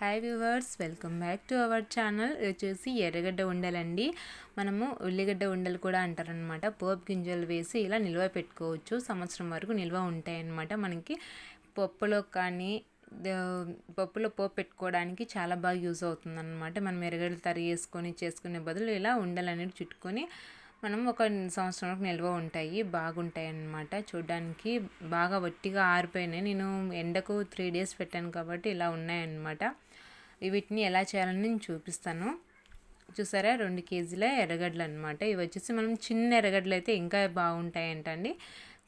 Hi viewers welcome back to our channel వచ్చేసి ఎర్రగడ్డ ఉండలండి. మనము ఉల్లిగడ్డ ఉండలు కూడా అంటారనమాట పోపు గింజలు వేసి ఇలా నిల్వ పెట్టుకోవచ్చు. సంవత్సరం వరకు నిల్వ ఉంటాయన్నమాట. మనకి పప్పులో కానీ పప్పులో పోపు పెట్టుకోవడానికి చాలా బాగా యూజ్ అవుతుందన్నమాట. మనం ఎర్రగడ్డలు తరిగేసుకొని చేసుకునే బదులు ఇలా ఉండలు అనేది చుట్టుకొని మనం ఒక సంవత్సరం వరకు నిల్వ ఉంటాయి. బాగుంటాయి అన్నమాట చూడడానికి బాగా వట్టిగా ఆరిపోయినాయి. నేను ఎండకు త్రీ డేస్ పెట్టాను కాబట్టి ఇలా ఉన్నాయన్నమాట. వీటిని ఎలా చేయాలని నేను చూపిస్తాను. చూసారా? రెండు కేజీల ఎర్రగడ్డలు అనమాట ఇవి వచ్చేసి మనం చిన్న ఎర్రగడ్డలు అయితే ఇంకా బాగుంటాయంటండి.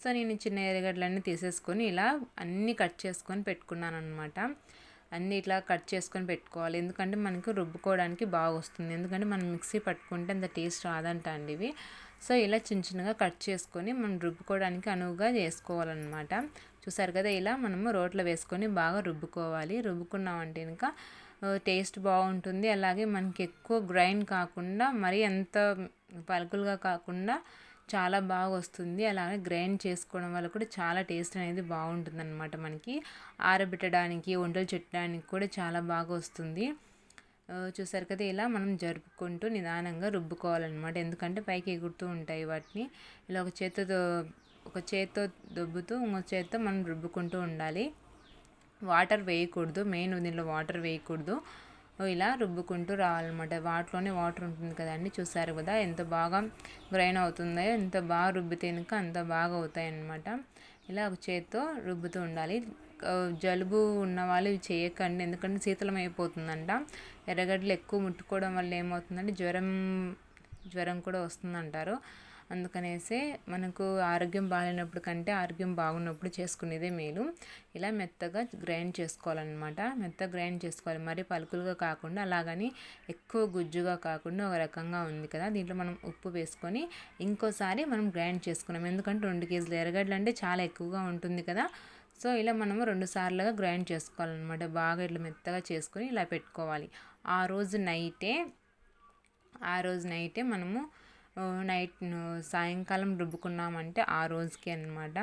సో నేను చిన్న ఎర్రగడ్డలన్నీ తీసేసుకొని ఇలా అన్నీ కట్ చేసుకొని పెట్టుకున్నాను అనమాట అన్నీ ఇట్లా కట్ చేసుకొని పెట్టుకోవాలి. ఎందుకంటే మనకు రుబ్బుకోవడానికి బాగా వస్తుంది ఎందుకంటే మనం మిక్సీ పట్టుకుంటే అంత టేస్ట్ రాదంట అండి ఇవి. సో ఇలా చిన్న చిన్నగా కట్ చేసుకొని మనం రుబ్బుకోవడానికి అనువుగా చేసుకోవాలన్నమాట. చూసారు కదా? ఇలా మనము రోట్లో వేసుకొని బాగా రుబ్బుకోవాలి. రుబ్బుకున్నామంటే ఇంకా టేస్ట్ బాగుంటుంది. అలాగే మనకి ఎక్కువ గ్రైండ్ కాకుండా మరీ అంత పలుకులుగా కాకుండా చాలా బాగా వస్తుంది అలాగే గ్రైండ్ చేసుకోవడం వల్ల కూడా చాలా టేస్ట్ అనేది బాగుంటుంది అనమాట మనకి. ఆరబెట్టడానికి వంటలు చెట్టడానికి కూడా చాలా బాగా వస్తుంది చూసారు కదా ఇలా మనం జరుపుకుంటూ నిదానంగా రుబ్బుకోవాలన్నమాట. ఎందుకంటే పైకి ఎగురుతూ ఉంటాయి వాటిని. ఇలా ఒక చేతితో ఒక చేత్తో దొబ్బుతూ ఇంకో చేత్తో మనం రుబ్బుకుంటూ ఉండాలి. వాటర్ వేయకూడదు మెయిన్ దీనిలో వాటర్ వేయకూడదు. ఇలా రుబ్బుకుంటూ రావాలన్నమాట. వాటిలోనే వాటర్ ఉంటుంది కదండి చూసారు కదా? ఎంత బాగా గ్రైన్ అవుతుందో ఎంత బాగా రుబ్బితే కనుక అంత బాగా అవుతాయి అన్నమాట ఇలా ఒక చేత్తో రుబ్బుతూ ఉండాలి. జలుబు ఉన్న వాళ్ళు ఇవి చేయకండి ఎందుకంటే శీతలం అయిపోతుందంట. ఎర్రగడ్డలు ఎక్కువ ముట్టుకోవడం వల్ల ఏమవుతుందంటే జ్వరం జ్వరం కూడా వస్తుందంటారు. అందుకనేసి మనకు ఆరోగ్యం బాగాలేనప్పుడు కంటే ఆరోగ్యం బాగున్నప్పుడు చేసుకునేదే మేలు. ఇలా మెత్తగా గ్రైండ్ చేసుకోవాలన్నమాట. మెత్తగా గ్రైండ్ చేసుకోవాలి. మరీ పలుకులుగా కాకుండా అలాగని ఎక్కువ గుజ్జుగా కాకుండా ఒక రకంగా ఉంది కదా. దీంట్లో మనం ఉప్పు వేసుకొని ఇంకోసారి మనం గ్రైండ్ చేసుకున్నాం. ఎందుకంటే రెండు కేజీలు ఎర్రగడ్డలు అంటే చాలా ఎక్కువగా ఉంటుంది కదా. సో ఇలా మనము రెండు సార్లుగా గ్రైండ్ చేసుకోవాలన్నమాట. బాగా ఇట్లా మెత్తగా చేసుకొని ఇలా పెట్టుకోవాలి. ఆ రోజు నైటే ఆ రోజు నైటే మనము నైట్ సాయంకాలం రుబ్బుకున్నామంటే ఆ రోజుకి అనమాట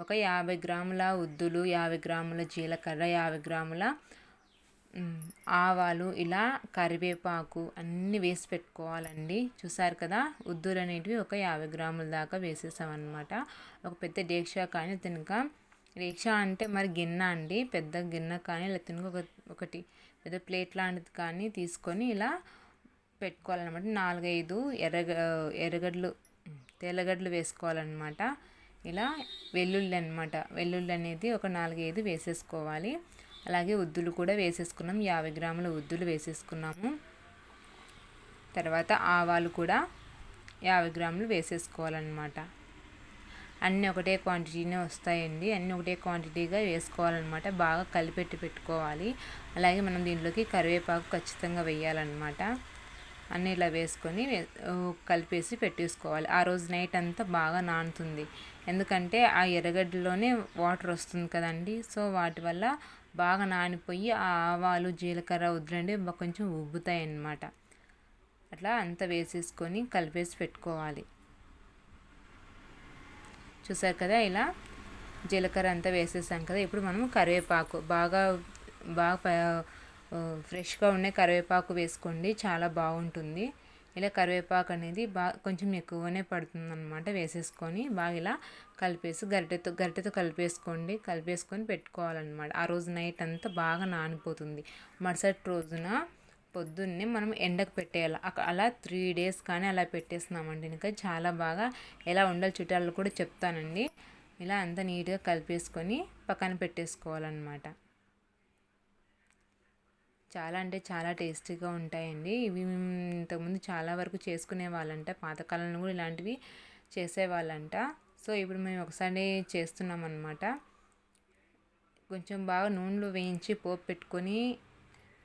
ఒక యాభై గ్రాముల ఉద్దులు యాభై గ్రాముల జీలకర్ర యాభై గ్రాముల ఆవాలు ఇలా కరివేపాకు అన్నీ వేసి పెట్టుకోవాలండి. చూసారు కదా ఉద్దులు అనేటివి ఒక యాభై గ్రాముల దాకా వేసేసామన్నమాట. ఒక పెద్ద డేక్షా కానీ తినక. డేక్షా అంటే మరి గిన్నె అండి పెద్ద గిన్నె కానీ లేకపోతే ఒక ఒకటి పెద్ద ప్లేట్ లాంటిది కానీ తీసుకొని ఇలా పెట్టుకోవాలన్నమాట. నాలుగైదు ఎర్రగ ఎర్రగడ్డలు తెల్లగడ్డలు వేసుకోవాలన్నమాట. ఇలా వెల్లుల్లి అనమాట వెల్లుల్లి అనేది ఒక నాలుగైదు వేసేసుకోవాలి. అలాగే ఉద్దులు కూడా వేసేసుకున్నాం. యాభై గ్రాముల ఉద్దులు వేసేసుకున్నాము. తర్వాత ఆవాలు కూడా యాభై గ్రాములు వేసేసుకోవాలన్నమాట. అన్నీ ఒకటే క్వాంటిటీనే వస్తాయండి. అన్నీ ఒకటే క్వాంటిటీగా వేసుకోవాలన్నమాట. బాగా కలిపెట్టి పెట్టుకోవాలి. అలాగే మనం దీంట్లోకి కరివేపాకు ఖచ్చితంగా వేయాలన్నమాట. అన్నీ ఇలా వేసుకొని కలిపేసి పెట్టేసుకోవాలి. ఆ రోజు నైట్ అంతా బాగా నానుతుంది. ఎందుకంటే ఆ ఎర్రగడ్డలోనే వాటర్ వస్తుంది కదండి. సో వాటి వల్ల బాగా నానిపోయి ఆ ఆవాలు జీలకర్ర వద్దులండి కొంచెం ఉబ్బుతాయి అన్నమాట అట్లా అంతా వేసేసుకొని కలిపేసి పెట్టుకోవాలి. చూసారు కదా ఇలా జీలకర్ర అంతా వేసేసాం కదా. ఇప్పుడు మనం కరివేపాకు బాగా బాగా ఫ్రెష్గా ఉండే కరివేపాకు వేసుకోండి చాలా బాగుంటుంది. ఇలా కరివేపాకు అనేది బాగా కొంచెం ఎక్కువనే పడుతుంది అనమాట వేసేసుకొని బాగా ఇలా కలిపేసి గరిటెతో గరిటెతో కలిపేసుకోండి. కలిపేసుకొని పెట్టుకోవాలన్నమాట. ఆ రోజు నైట్ అంతా బాగా నానిపోతుంది. మరుసటి రోజున పొద్దున్నే మనం ఎండకు పెట్టేయాలి. అలా త్రీ డేస్ కానీ అలా పెట్టేస్తున్నామండి. ఇంకా చాలా బాగా ఎలా ఉండాలి చుట్టాలు కూడా చెప్తానండి. ఇలా అంతా నీట్గా కలిపేసుకొని పక్కన పెట్టేసుకోవాలన్నమాట. చాలా అంటే చాలా టేస్టీగా ఉంటాయండి. ఇవి మేము ఇంతకుముందు చాలా వరకు చేసుకునే వాళ్ళంట. పాతకాలంలో కూడా ఇలాంటివి చేసేవాళ్ళంట. సో ఇప్పుడు మేము ఒకసారి చేస్తున్నాం అనమాట కొంచెం బాగా నూనెలో వేయించి పోపు పెట్టుకొని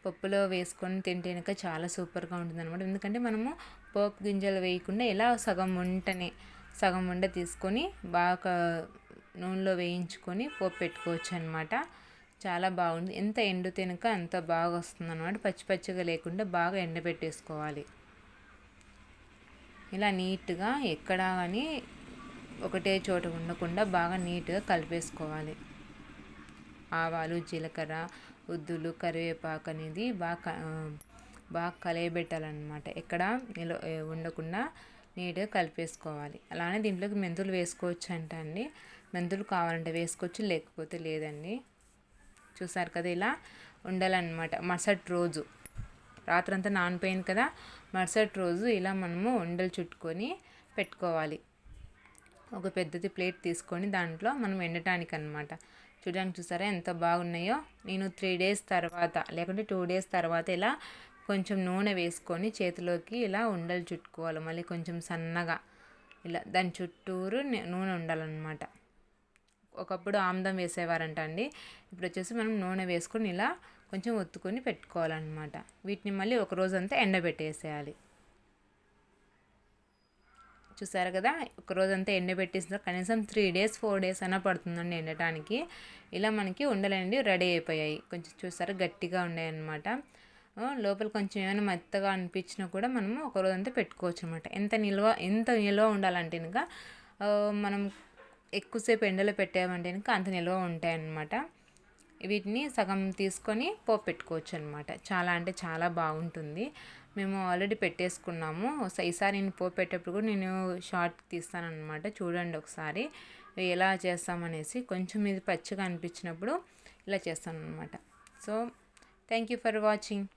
పప్పులో వేసుకొని తింటే కనుక చాలా సూపర్గా ఉంటుంది అనమాట ఎందుకంటే మనము పోపు గింజలు వేయకుండా ఇలా సగం వంటనే సగం వంట తీసుకొని బాగా నూనెలో వేయించుకొని పోపు పెట్టుకోవచ్చు అనమాట చాలా బాగుంది. ఎంత ఎండు తినక అంత బాగా వస్తుంది అనమాట పచ్చి పచ్చిగా లేకుండా బాగా ఎండబెట్టేసుకోవాలి. ఇలా నీట్గా ఎక్కడా కానీ ఒకటే చోట ఉండకుండా బాగా నీట్గా కలిపేసుకోవాలి. ఆవాలు జీలకర్ర ఉద్దులు కరివేపాకు అనేది బాగా బాగా కలయబెట్టాలన్నమాట. ఎక్కడ నిల ఉండకుండా నీట్గా కలిపేసుకోవాలి. అలానే దీంట్లోకి మెంతులు వేసుకోవచ్చు అంట అండి మెంతులు కావాలంటే వేసుకోవచ్చు లేకపోతే లేదండి. చూసారు కదా ఇలా ఉండాలన్నమాట. మరుసటి రోజు. రాత్రంతా నానిపోయింది కదా మరుసటి రోజు ఇలా మనము ఉండలు చుట్టుకొని పెట్టుకోవాలి. ఒక పెద్దది ప్లేట్ తీసుకొని దాంట్లో మనం ఎండటానికి అనమాట చూడడానికి చూసారా ఎంత బాగున్నాయో. నేను త్రీ డేస్ తర్వాత లేకుంటే టూ డేస్ తర్వాత ఇలా కొంచెం నూనె వేసుకొని చేతిలోకి ఇలా ఉండలు చుట్టుకోవాలి. మళ్ళీ కొంచెం సన్నగా ఇలా దాని చుట్టూరు నూనె ఉండాలన్నమాట. ఒకప్పుడు ఆముదం వేసేవారంట అండి. ఇప్పుడు వచ్చేసి మనం నూనె వేసుకొని ఇలా కొంచెం ఒత్తుకొని పెట్టుకోవాలన్నమాట. వీటిని మళ్ళీ ఒక రోజంతా ఎండబెట్టేసేయాలి. చూసారు కదా? ఒక రోజంతా ఎండబెట్టేసిన కనీసం త్రీ డేస్ ఫోర్ డేస్ అయినా పడుతుందండి ఎండటానికి. ఇలా మనకి ఉండలేండి రెడీ అయిపోయాయి. కొంచెం చూసారు? గట్టిగా ఉన్నాయి అనమాట లోపల కొంచెం ఏమైనా మెత్తగా అనిపించినా కూడా మనము ఒక రోజంతా పెట్టుకోవచ్చు అనమాట ఎంత నిల్వ ఎంత నిల్వ ఉండాలంటే ఇంకా మనం ఎక్కువసేపు ఎండలో పెట్టామంటే ఇంకా అంత నిల్వ ఉంటాయన్నమాట. వీటిని సగం తీసుకొని పోపు పెట్టుకోవచ్చు అనమాట చాలా అంటే చాలా బాగుంటుంది. మేము ఆల్రెడీ పెట్టేసుకున్నాము. ఈసారి నేను పోపు పెట్టేటప్పుడు కూడా నేను షార్ట్ తీస్తానమాట చూడండి ఒకసారి ఎలా చేస్తామనేసి. కొంచెం ఇది పచ్చిగా అనిపించినప్పుడు ఇలా చేస్తాను అనమాట so thank you for watching.